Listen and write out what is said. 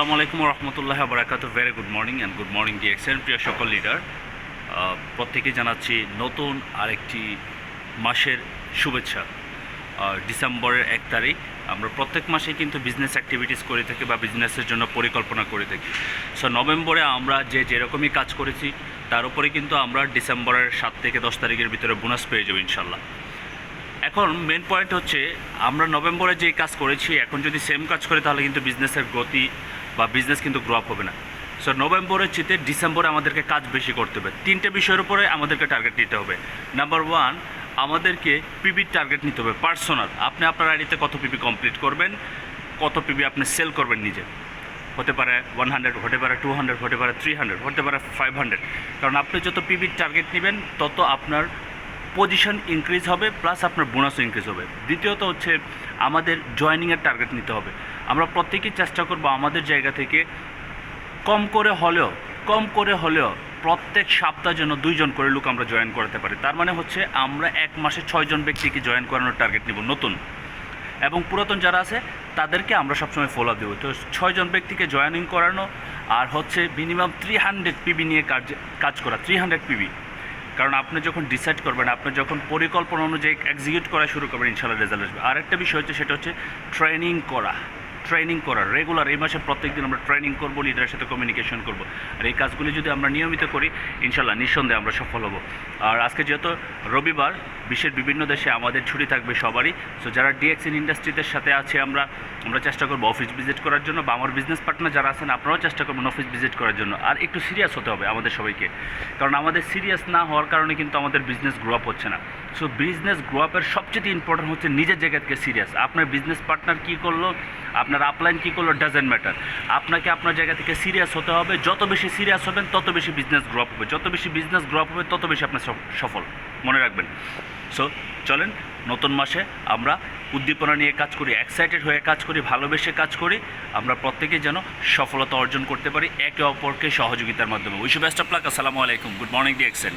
আসসালামু আলাইকুম রহমতুল্লাহ বারাকাতু very good morning and good morning the এক্সেন প্রিয় সকল লিডার প্রত্যেকে জানাচ্ছি নতুন আরেকটি মাসের শুভেচ্ছা। ডিসেম্বরের এক তারিখ, আমরা প্রত্যেক মাসে কিন্তু বিজনেস অ্যাক্টিভিটিস করে থাকি বা বিজনেসের জন্য পরিকল্পনা করে থাকি। সো নভেম্বরে আমরা যে যেরকমই কাজ করেছি, তার উপরে কিন্তু আমরা ডিসেম্বরের সাত থেকে দশ তারিখের ভিতরে বোনাস পেয়ে যাব ইনশাল্লাহ এখন মেন পয়েন্ট হচ্ছে, আমরা নভেম্বরে যে কাজ করেছি, এখন যদি সেম কাজ করি তাহলে কিন্তু বিজনেসের গতি বা বিজনেস কিন্তু গ্রো আপ হবে না। সো নভেম্বরের চেতে ডিসেম্বরে আমাদেরকে কাজ বেশি করতে হবে। তিনটে বিষয়ের উপরে আমাদেরকে টার্গেট নিতে হবে। নাম্বার ওয়ান আমাদেরকে পিবির টার্গেট নিতে হবে পার্সোনাল আপনি আপনার আইডিতে কত পিবি কমপ্লিট করবেন, কত পিবি আপনি সেল করবেন নিজে। হতে পারে ওয়ান হান্ড্রেড হতে পারে টু হান্ড্রেড হতে পারে থ্রি হান্ড্রেড হতে পারে ফাইভ হান্ড্রেড কারণ আপনি যত পিবির টার্গেট নেবেন, তত আপনার পজিশন ইনক্রিজ হবে প্লাস আপনার বোনাসও ইনক্রিজ হবে। দ্বিতীয়ত হচ্ছে আমাদের জয়নিংয়ের টার্গেট নিতে হবে। আমরা প্রত্যেকেই চেষ্টা করব আমাদের জায়গা থেকে কম করে হলেও, কম করে হলেও প্রত্যেক সপ্তাহ যেন দুইজন করে লোক আমরা জয়েন করাতে পারি। তার মানে হচ্ছে আমরা এক মাসে ছয়জন ব্যক্তিকে জয়েন করানোর টার্গেট নিব নতুন। এবং পুরাতন যারা আছে, তাদেরকে আমরা সবসময় ফলো দেবো। তো ছয়জন ব্যক্তিকে জয়েনিং করানো আর হচ্ছে মিনিমাম থ্রি হান্ড্রেড পিবি নিয়ে কাজ কাজ করা থ্রি হান্ড্রেড পিবি কারণ আপনি যখন ডিসাইড করবেন, আপনি যখন পরিকল্পনা অনুযায়ী এক্সিকিউট করা শুরু করবেন ইনশাল্লাহ রেজাল্ট আসবে। আরেকটা বিষয় হচ্ছে, সেটা হচ্ছে ট্রেনিং করা। ট্রেনিং করা রেগুলার এই মাসে প্রত্যেক দিন আমরা ট্রেনিং করব লিডারের সাথে কমিউনিকেশন করব। আর এই কাজগুলি যদি আমরা নিয়মিত করি ইনশাল্লাহ নিঃসন্দেহে আমরা সফল হব। আর আজকে যেহেতু রবিবার, বিশ্বের বিভিন্ন দেশে আমাদের ছুটি থাকবে সবারই। সো যারা ডিএক্সিন ইন্ডাস্ট্রিদের সাথে আছে আমরা আমরা চেষ্টা করব অফিস ভিজিট করার জন্য বা আমার বিজনেস পার্টনার যারা আছেন, আপনারাও চেষ্টা করবেন অফিস ভিজিট করার জন্য। আর একটু সিরিয়াস হতে হবে আমাদের সবাইকে। কারণ আমাদের সিরিয়াস না হওয়ার কারণে কিন্তু আমাদের বিজনেস গ্রো আপ হচ্ছে না। সো বিজনেস গ্রো আপের সবচেয়ে ইম্পর্টেন্ট হচ্ছে নিজের জায়গা থেকে সিরিয়াস আপনার বিজনেস পার্টনার কী করল? আপনার আপলাইন কী করল ডাজেন্ট ম্যাটার আপনাকে আপনার জায়গা থেকে সিরিয়াস হতে হবে। যত বেশি সিরিয়াস হবেন, তত বেশি বিজনেস গ্রো হবে। যত বেশি বিজনেস গ্রো হবে, তত বেশি আপনার সফ- সফল। মনে রাখবেন। সো চলেন, নতুন মাসে আমরা উদ্দীপনা নিয়ে কাজ করি এক্সাইটেড হয়ে কাজ করি, ভালোবেসে কাজ করি। আমরা প্রত্যেকে যেন সফলতা অর্জন করতে পারি, একে অপরকে সহযোগিতার মাধ্যমে। উইশ বেস্ট অফ লাক আসসালামু আলাইকুম। Good morning D এক্সেন